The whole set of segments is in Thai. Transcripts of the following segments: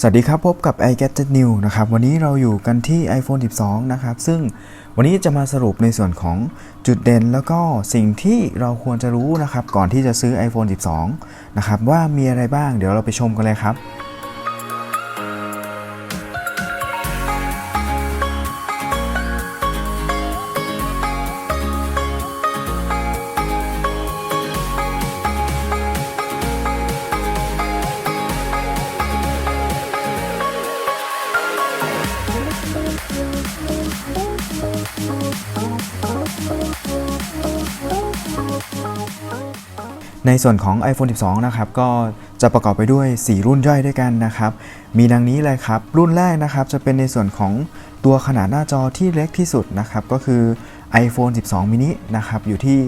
สวัสดีครับ พบกับ i g a d g e t New นะครับ วันนี้เราอยู่กันที่ iPhone 12 นะครับ ซึ่งวันนี้จะมาสรุปในส่วนของจุดเด่น แล้วก็สิ่งที่เราควรจะรู้นะครับ ก่อนที่จะซื้อ iPhone 12 นะครับ ว่ามีอะไรบ้างเดี๋ยวเราไปชมกันเลยครับ ในส่วนของ iPhone 12 นะครับ ก็จะประกอบไปด้วย 4 รุ่นย่อยด้วยกันนะครับ มีดังนี้เลยครับ รุ่นแรกนะครับจะเป็นในส่วนของตัวขนาดหน้าจอที่เล็กที่สุดนะครับ ก็คือ iPhone 12 mini นะครับ อยู่ที่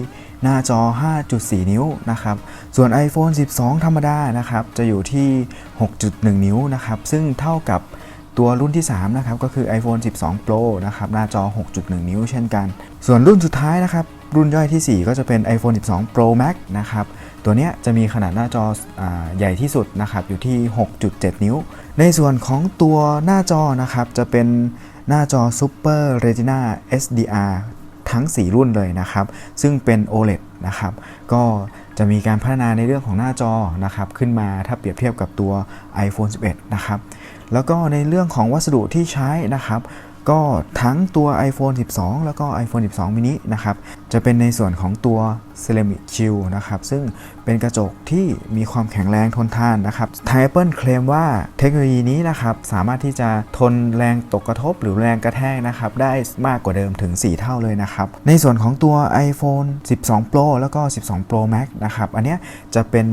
หน้าจอ 5.4 นิ้วนะครับ ส่วน iPhone 12 ธรรมดานะครับ จะอยู่ที่ 6.1 นิ้วนะครับ ซึ่งเท่ากับตัวรุ่นที่ 3 นะครับ ก็คือ iPhone 12 Pro นะครับ หน้าจอ 6.1 นิ้วเช่นกัน ส่วนรุ่นสุดท้ายนะครับ รุ่นย่อยที่ 4 ก็จะเป็น iPhone 12 Pro Max นะครับ ตัวนี้จะมีขนาดหน้าจออใหญ่ที่สุดนะครับ อยู่ที่ 6.7 นิ้ว ในส่วนของตัวหน้าจอนะครับ จะเป็นหน้าจอ Super Retina SDR ทั้ง 4 รุ่นเลยนะครับ ซึ่งเป็น OLED นะครับ ก็จะมีการพัฒนาในเรื่องของหน้าจอนะครับ ขึ้นมาถ้าเปรียบเทียบกับตัว iPhone 11 นะครับ แล้วก็ในเรื่องของวัสดุที่ใช้นะครับก็ทั้งตัว iPhone 12 แล้วก็ iPhone 12 mini นะครับ จะเป็นในส่วนของตัว Ceramic Shield นะครับซึ่งเป็นกระจกที่มีความแข็งแรงทนทานนะครับทาง Apple เคลมว่าเทคโนโลยีนี้นะครับสามารถที่จะทนแรงตกกระทบหรือแรงกระแทกนะครับได้มากกว่าเดิมถึง 4 เท่าเลยนะครับในส่วนของตัว iPhone 12 Pro แล้วก็ 12 Pro Max นะครับอันเนี้ยจะเป็น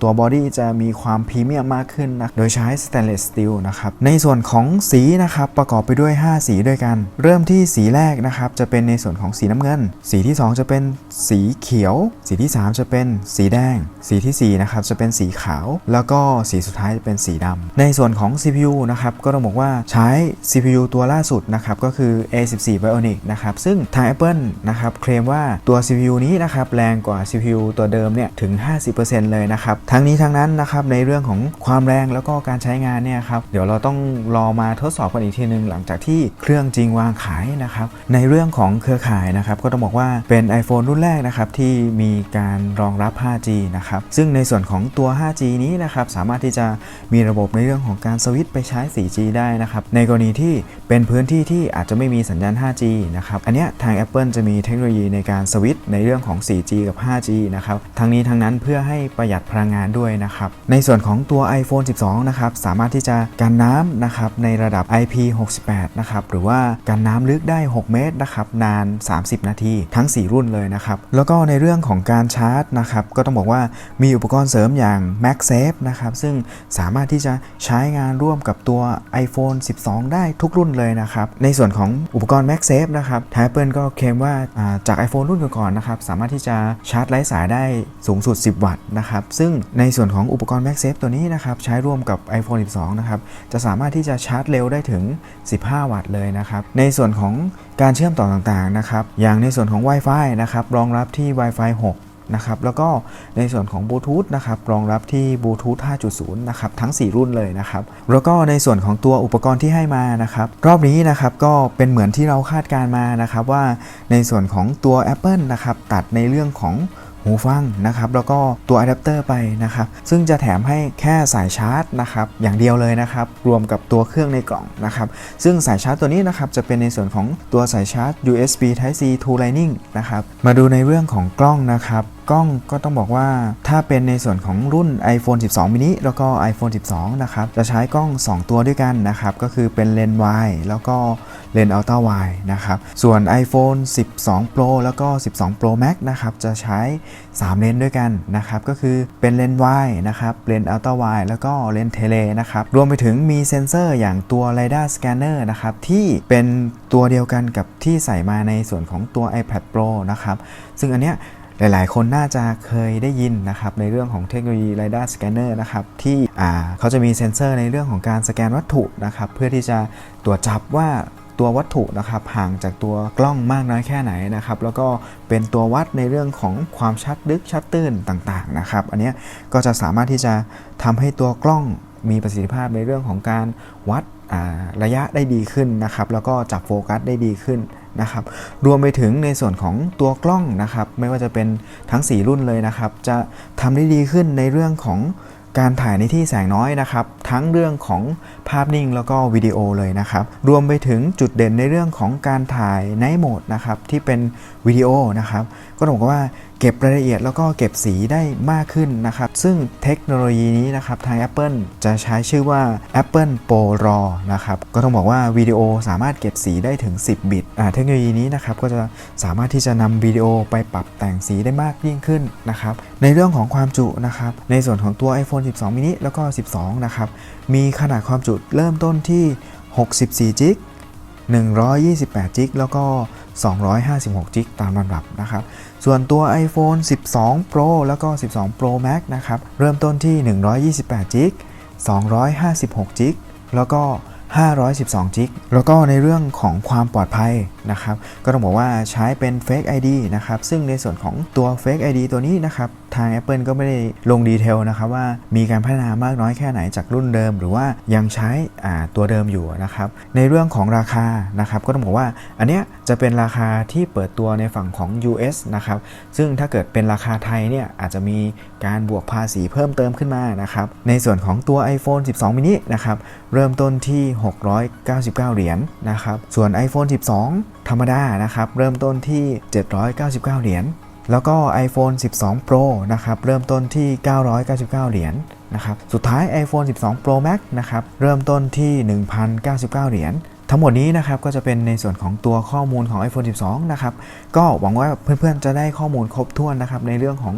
ตัวบอดี้จะมีความพรีเมียมมากขึ้นนะโดยใช้ Stainless Steel นะครับในส่วนของสีนะครับประกอบไปด้วย 5 สีด้วยกัน เริ่มที่สีแรกนะครับจะเป็นในส่วนของสีน้ำเงินสีที่ 2 จะเป็นสีเขียว สีที่ 3 จะเป็นสีแดง สีทีสี่4นะครับจะเป็นสีขาว แล้วก็สีสุดท้ายจะเป็นสีดำในส่วนของ CPU นะครับก็ต้องบอกว่าใช้ CPU ตัวล่าสุดนะครับก็คือ A14 Bionic นะครับซึ่งทาง Apple นะครับเคลมว่าตัว CPU นี้นะครับแรงกว่า CPU ตัวเดิมเนี่ยถึง 50%เลยนะครับทั้งนี้ทั้งนั้นนะครับในเรื่องของความแรงแล้วก็การใช้งานเนี่ยครับเดี๋ยวเราต้องรอมาทดสอบกันอีกทีนึง หลังจากที่เครื่องจริงวางขายนะครับในเรื่องของเครือข่ายนะครับก็ต้องบอกว่าเป็น iPhone รุ่นแรกนะครับที่มีการรองรับ 5G นะครับซึ่งในส่วนของตัว 5G นี้นะครับสามารถที่จะมีระบบในเรื่องของการสวิตช์ไปใช้ 4G ได้นะครับในกรณีที่เป็นพื้นที่ที่อาจจะไม่มีสัญญาณ 5G นะครับอันเนี้ยทาง Apple จะมีเทคโนโลยีในการสวิตช์ในเรื่องของ 4G กับ 5G นะครับทั้งนี้ทั้งนั้นเพื่อให้ประหยัดพลังงานด้วยนะครับในส่วนของตัว iPhone 12 นะครับสามารถที่จะกันน้ำนะครับในระดับ IP68 นะครับหรือว่ากันน้ำลึกได้ 6 เมตรนะครับนาน 30 นาทีทั้ง 4 รุ่นเลยนะครับ แล้วก็ในเรื่องของการชาร์จนะครับก็ต้องบอกว่ามีอุปกรณ์เสริมอย่าง MagSafe นะครับซึ่งสามารถที่จะใช้งานร่วมกับตัว iPhone 12 ได้ทุกรุ่นเลยนะครับ ในส่วนของอุปกรณ์ MagSafe นะครับ Apple ก็เคลมว่าอ่าจาก iPhone รุ่นก่อนๆนะครับสามารถที่จะชาร์จไร้สายได้สูงสุด 10 วัตต์นะครับซึ่งในส่วนของอุปกรณ์ MagSafe ตัวนี้นะครับใช้ร่วมกับ iPhone 12 นะครับจะสามารถที่จะชาร์จเร็วได้ถึง 15 วัตต์เลยนะครับในส่วนของการเชื่อมต่อต่างๆนะครับอย่างในส่วนของ Wi-Fi นะครับรองรับที่ Wi-Fi 6 นะครับ แล้วก็ในส่วนของบลูทูธนะครับรองรับที่บลูทูธ5.0 นะครับ ทั้ง 4 รุ่นเลยนะครับ แล้วก็ในส่วนของตัวอุปกรณ์ที่ให้มานะครับ รอบนี้นะครับก็เป็นเหมือนที่เราคาดการมานะครับว่าในส่วนของตัว Apple นะครับตัดในเรื่องของ หูฟังนะครับแล้วก็ตัวอะแดปเตอร์ไปนะครับซึ่งจะแถมให้แค่สายชาร์จนะครับอย่างเดียวเลยนะครับรวมกับตัวเครื่องในกล่องนะครับซึ่งสายชาร์จตัวนี้นะครับจะเป็นในส่วนของตัวสายชาร์จ USB Type C to Lightning นะครับมาดูในเรื่องของกล้องนะครับ กล้องก็ต้องบอกว่าถ้าเป็นในส่วนของรุ่น iPhone 12 mini แล้วก็ iPhone 12 นะครับ จะใช้กล้อง 2 ตัวด้วยกันนะครับ ก็คือเป็นเลนส์ wide แล้วก็เลนส์ ultra wide นะครับ ส่วน iPhone 12 Pro แล้วก็ 12 Pro Max นะครับ จะใช้ 3 เลนส์ด้วยกันนะครับ ก็คือเป็นเลนส์ wide นะครับ เลนส์ ultra wide แล้วก็เลนส์เทเลนะครับ รวมไปถึงมีเซ็นเซอร์อย่างตัว LiDAR scanner นะครับ ที่เป็นตัวเดียวกันกับที่ใส่มาในส่วนของตัว iPad Pro นะครับ ซึ่งอันเนี้ย หลายๆ คนน่าจะเคยได้ยินนะครับในเรื่องของเทคโนโลยี LiDAR Scanner นะครับที่เขาจะมีเซ็นเซอร์ในเรื่องของการสแกนวัตถุนะครับเพื่อที่จะตรวจจับว่าตัววัตถุนะครับห่างจากตัวกล้องมากน้อยแค่ไหนนะครับแล้วก็เป็นตัววัดในเรื่องของความชัดลึกชัดตื้นต่างๆนะครับอันนี้ก็จะสามารถที่จะทำให้ตัวกล้องมีประสิทธิภาพในเรื่องของการวัดระยะได้ดีขึ้นนะครับแล้วก็จับโฟกัสได้ดีขึ้น นะครับ รวมไปถึงในส่วนของตัวกล้องนะครับ ไม่ว่าจะเป็นทั้ง 4 รุ่นเลยนะครับ จะทำได้ดีขึ้นในเรื่องของการถ่ายในที่แสงน้อยนะครับ ทั้งเรื่องของภาพนิ่งแล้วก็วิดีโอเลยนะครับ รวมไปถึงจุดเด่นในเรื่องของการถ่ายในโหมดนะครับ ที่เป็น วิดีโอนะครับ ก็ต้องบอกว่าเก็บรายละเอียดแล้วก็เก็บสีได้มากขึ้นนะครับ ซึ่งเทคโนโลยีนี้นะครับทาง Apple จะใช้ชื่อว่า Apple Pro RAW นะครับ ก็ต้องบอกว่าวิดีโอสามารถเก็บสีได้ถึง 10 บิตเทคโนโลยีนี้นะครับก็จะสามารถที่จะนำวิดีโอไปปรับแต่งสีได้มากยิ่งขึ้นนะครับ ในเรื่องของความจุนะครับ ในส่วนของตัว iPhone 12 mini แล้วก็ 12 นะครับ มีขนาดความจุเริ่มต้นที่ 64 จิก 128 จิกแล้วก็ 256 จิกตามลำดับนะครับ ส่วนตัว iPhone 12 Pro แล้วก็ 12 Pro Max นะครับ เริ่มต้นที่ 128 จิก 256 จิก แล้วก็ 512 จิก แล้วก็ในเรื่องของความปลอดภัย นะครับก็ต้องบอกว่าใช้เป็น Fake ID นะครับซึ่งในส่วนของตัว Fake ID ตัวนี้นะครับทาง Apple ก็ไม่ได้ลงดีเทลนะครับว่ามีการพัฒนามากน้อยแค่ไหนจากรุ่นเดิม หรือว่ายังใช้ตัวเดิมอยู่นะครับในเรื่องของราคานะครับก็ต้องบอกว่าอันเนี้ยจะเป็นราคาที่เปิดตัวในฝั่งของ US นะครับซึ่งถ้าเกิดเป็นราคาไทยเนี่ยอาจจะมีการบวกภาษีเพิ่มเติมขึ้นมานะครับในส่วนของตัว iPhone 12 mini นะครับเริ่มต้นที่ 699 เหรียญนะครับส่วน iPhone 12 ธรรมดานะครับ เริ่มต้นที่ 799 เหรียญ แล้วก็ iPhone 12 Pro นะครับ เริ่มต้นที่ 999 เหรียญนะครับสุดท้าย iPhone 12 Pro Max นะครับ เริ่มต้นที่ 1,099 เหรียญทั้งหมดนี้นะครับก็จะเป็นในส่วนของตัวข้อมูลของ iPhone 12 นะครับ ก็หวังว่าเพื่อนๆจะได้ข้อมูลครบถ้วนนะครับในเรื่องของ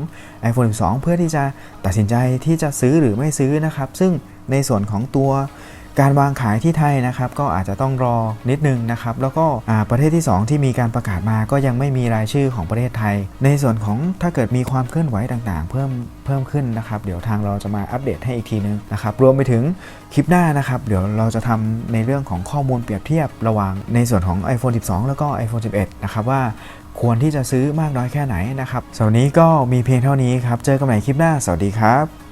iPhone 12 เพื่อที่จะตัดสินใจที่จะซื้อหรือไม่ซื้อนะครับ ซึ่งในส่วนของตัว การวางขายที่ไทยนะครับก็อาจจะต้องรอนิดนึงนะครับแล้วก็ประเทศที่ 2 ที่มีการประกาศมาก็ยังไม่มีรายชื่อของประเทศไทย ในส่วนของถ้าเกิดมีความเคลื่อนไหวต่างๆ เพิ่มเพิ่มขึ้นนะครับ เดี๋ยวทางเราจะมาอัปเดตให้อีกทีนึงนะครับรวมไปถึงคลิปหน้านะครับ เดี๋ยวเราจะทำในเรื่องของข้อมูลเปรียบเทียบระหว่างในส่วนของ iPhone 12 แล้วก็ iPhone 11 นะครับว่าควรที่จะซื้อมากน้อยแค่ไหนนะครับสำหรับวันนี้ก็มีเพียงเท่านี้ครับ เจอกันใหม่คลิปหน้า สวัสดีครับ